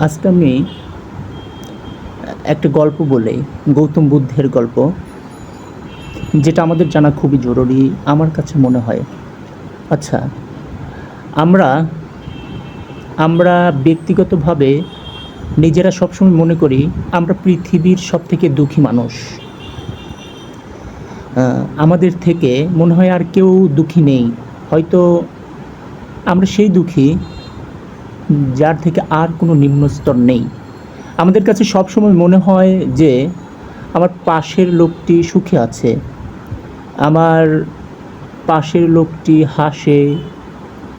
আজকে আমি একটা গল্প বলে, গৌতম বুদ্ধের গল্প, যেটা আমাদের জানা খুবই জরুরি, আমার কাছে মনে হয়। আচ্ছা আমরা আমরা ব্যক্তিগতভাবে নিজেরা সবসময় মনে করি, আমরা পৃথিবীর সব থেকে দুঃখী মানুষ। আমাদের থেকে মনে হয় আর কেউ দুঃখী নেই। হয়তো আমরা সেই দুঃখী যার থেকে আর কোনো নিম্ন স্তর নেই। আমাদের কাছে সবসময় মনে হয় যে, আমার পাশের লোকটি সুখে আছে। আমার পাশের লোকটি হাসে,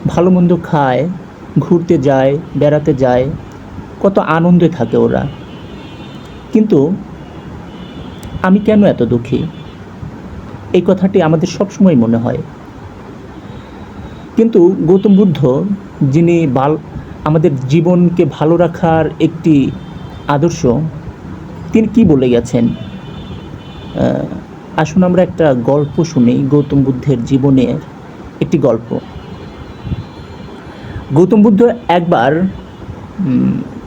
ভালো মন্দ খায়, ঘুরতে যায়, বেড়াতে যায়, কত আনন্দে থাকে ওরা। কিন্তু আমি কেন এত দুঃখী? এই কথাটি আমাদের সবসময় মনে হয়। কিন্তু গৌতম বুদ্ধ, যিনি বাল আমাদের জীবনকে ভালো রাখার একটি আদর্শ, তিনি কি বলে গেছেন? আসুন আমরা একটা গল্প শুনি, গৌতম বুদ্ধের জীবনের একটি গল্প। গৌতম বুদ্ধ একবার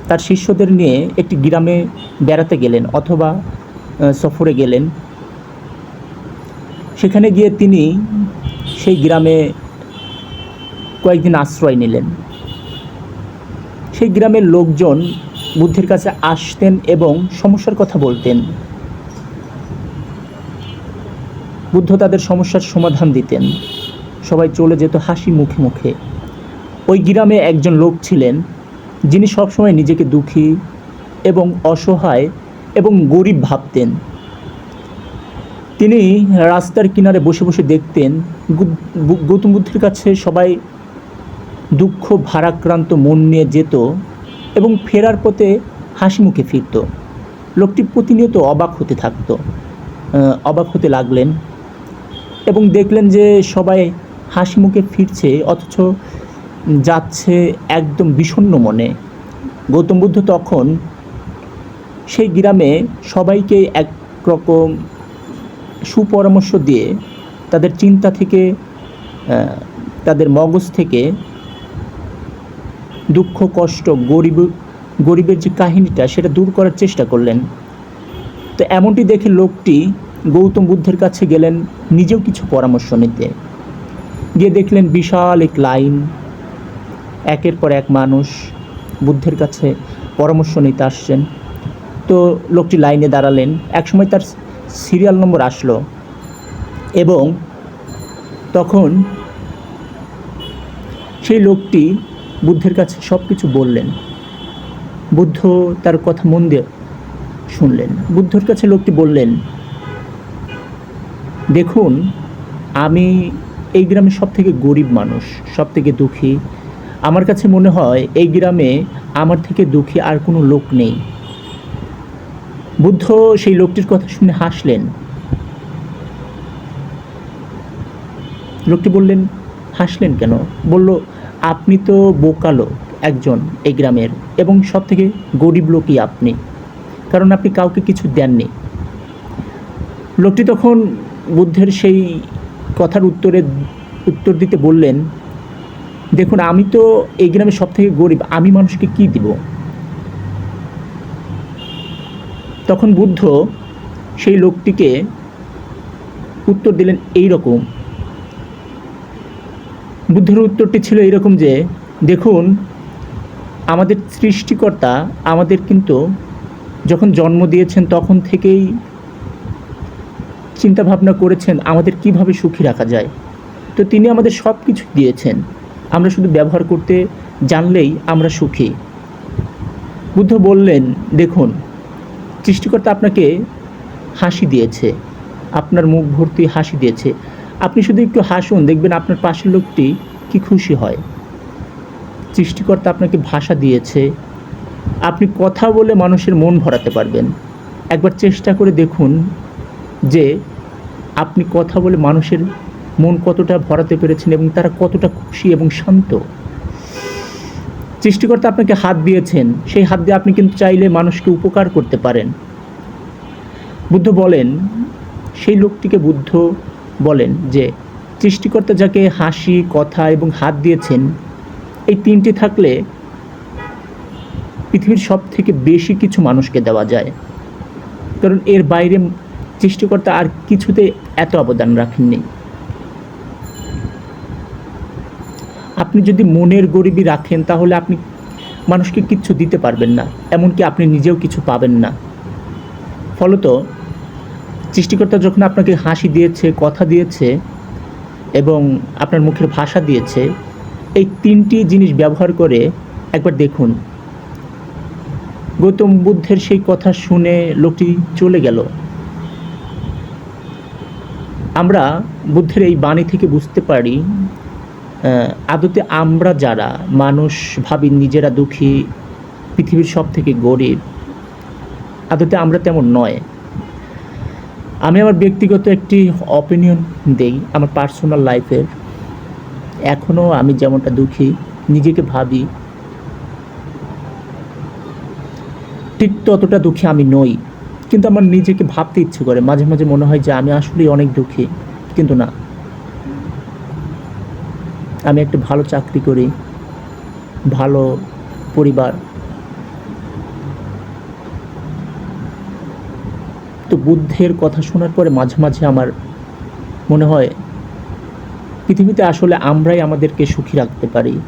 তার শিষ্যদের নিয়ে একটি গ্রামে বেড়াতে গেলেন অথবা সফরে গেলেন। সেখানে গিয়ে তিনি সেই গ্রামে কয়েকদিন আশ্রয় নিলেন। সেই গ্রামের লোকজন বুদ্ধের কাছে আসতেন এবং সমস্যার কথা বলতেন। বুদ্ধ তাদের সমস্যার সমাধান দিতেন। সবাই চলে যেত হাসি মুখে মুখে। ওই গ্রামে একজন লোক ছিলেন, যিনি সবসময় নিজেকে দুঃখী এবং অসহায় এবং গরিব ভাবতেন। তিনি রাস্তার কিনারে বসে বসে দেখতেন গৌতম বুদ্ধের কাছে সবাই দুঃখ ভারাক্রান্ত মন নিয়ে যেত এবং ফেরার পথে হাসি মুখে ফিরত। লোকটি প্রতিনিয়ত অবাক হতে থাকতো অবাক হতে লাগলেন এবং দেখলেন যে সবাই হাসি মুখে ফিরছে, অথচ যাচ্ছে একদম বিষণ্ণ মনে। গৌতম বুদ্ধ তখন সেই গ্রামে সবাইকে একরকম সুপরামর্শ দিয়ে তাদের চিন্তা থেকে তাদের মগজ থেকে দুঃখ, কষ্ট, গরিব, গরিবের যে কাহিনীটা সেটা দূর করার চেষ্টা করলেন। তো এমনটি দেখে লোকটি গৌতম বুদ্ধের কাছে গেলেন, নিজেও কিছু পরামর্শ নিতে। গিয়ে দেখলেন বিশাল এক লাইন। একের পর এক মানুষ বুদ্ধের কাছে পরামর্শ নিতে আসছেন। তো লোকটি লাইনে দাঁড়ালেন। একসময় তার সিরিয়াল নম্বর আসলো এবং তখন সেই লোকটি বুদ্ধের কাছে সব কিছু বললেন। বুদ্ধ তার কথা মন দিয়ে শুনলেন। বুদ্ধর কাছে লোকটি বললেন, দেখুন, আমি এই গ্রামে সব থেকে গরিব মানুষ সব থেকে দুঃখী। আমার কাছে মনে হয় এই গ্রামে আমার থেকে দুঃখী আর কোনো লোক নেই। বুদ্ধ সেই লোকটির কথা শুনে হাসলেন। লোকটি বললেন হাসলেন কেন? বলল, আপনি তো বোকালো একজন এই গ্রামের এবং সব থেকে গরিব লোকই আপনি। কারণ আপনি কাউকে কিছু দেননি। লোকটি তখন বুদ্ধের সেই কথার উত্তরে, উত্তর দিতে বললেন, দেখুন, আমি তো এই গ্রামে সব থেকে গরিব, আমি মানুষকে কি দিব? তখন বুদ্ধ সেই লোকটিকে উত্তর দিলেন এই রকম বুদ্ধের উত্তরটি ছিল এরকম যে, দেখুন, আমাদের সৃষ্টিকর্তা আমাদের কিন্তু যখন জন্ম দিয়েছেন তখন থেকেই চিন্তা ভাবনা করেছেন আমাদের কীভাবে সুখী রাখা যায়। তো তিনি আমাদের সব কিছু দিয়েছেন। আমরা শুধু ব্যবহার করতে জানলেই আমরা সুখী। বুদ্ধ বললেন, দেখুন, সৃষ্টিকর্তা আপনাকে হাসি দিয়েছে। আপনার মুখ ভর্তি হাসি দিয়েছে। আপনি শুধু একটু হাসুন, দেখবেন আপনার পাশের লোকটি কি খুশি হয়। সৃষ্টিকর্তা আপনাকে ভাষা দিয়েছে। আপনি কথা বলে মানুষের মন ভরাতে পারবেন। একবার চেষ্টা করে দেখুন যে আপনি কথা বলে মানুষের মন কতটা ভরাতে পেরেছেন এবং তারা কতটা খুশি এবং শান্ত। সৃষ্টিকর্তা আপনাকে হাত দিয়েছেন। সেই হাত দিয়ে আপনি কিন্তু চাইলে মানুষকে উপকার করতে পারেন। বুদ্ধ বলেন, সেই লোকটিকে বুদ্ধ বলেন যে, সৃষ্টিকর্তা যাকে হাসি, কথা এবং হাত দিয়েছেন, এই তিনটি থাকলে পৃথিবীর সব থেকে বেশি কিছু মানুষকে দেওয়া যায়। কারণ এর বাইরে সৃষ্টিকর্তা আর কিছুতে এত অবদান রাখেননি। আপনি যদি মনের গরিবী রাখেন, তাহলে আপনি মানুষকে কিচ্ছু দিতে পারবেন না, এমনকি আপনি নিজেও কিছু পাবেন না। ফলত সৃষ্টিকর্তা যখন আপনাকে হাসি দিয়েছে, কথা দিয়েছে এবং আপনার মুখের ভাষা দিয়েছে, এই তিনটি জিনিস ব্যবহার করে একবার দেখুন। গৌতম বুদ্ধের সেই কথা শুনে লোকটি চলে গেল। আমরা বুদ্ধের এই বাণী থেকে বুঝতে পারি আদতে আমরা যারা মানুষ ভাবি নিজেরা দুঃখী, পৃথিবীর সব থেকে গরিব, আদতে আমরা তেমন নয়। আমি আমার ব্যক্তিগত একটি অপিনিয়ন দেই আমার পার্সোনাল লাইফের এখনও আমি যেমনটা দুঃখী, নিজেকে ভাবি, ঠিক ততটা দুঃখী আমি নই। কিন্তু আমার নিজেকে ভাবতে ইচ্ছে করে। মাঝে মাঝে মনে হয় যে আমি আসলেই অনেক দুঃখী, কিন্তু না। আমি একটা ভালো চাকরি করি, ভালো পরিবার তো বুদ্ধের কথা শোনার পরে মাঝে মাঝে আমার মনে হয়, পৃথিবীতে আসলে আমরাই আমাদেরকে সুখী রাখতে পারি।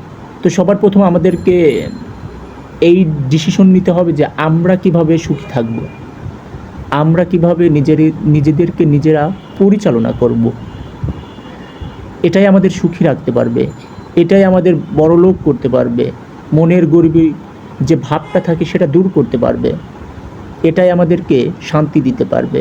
তো সবার প্রথম আমাদেরকে এই ডিসিশন নিতে হবে যে আমরা কীভাবে সুখী থাকব। আমরা কীভাবে নিজের, নিজেদেরকে নিজেরা পরিচালনা করব। এটাই আমাদের সুখী রাখতে পারবে। এটাই আমাদের বড়লোক করতে পারবে। মনের গরিবী যে ভাবটা থাকে সেটা দূর করতে পারবে। এটাই আমাদেরকে শান্তি দিতে পারবে।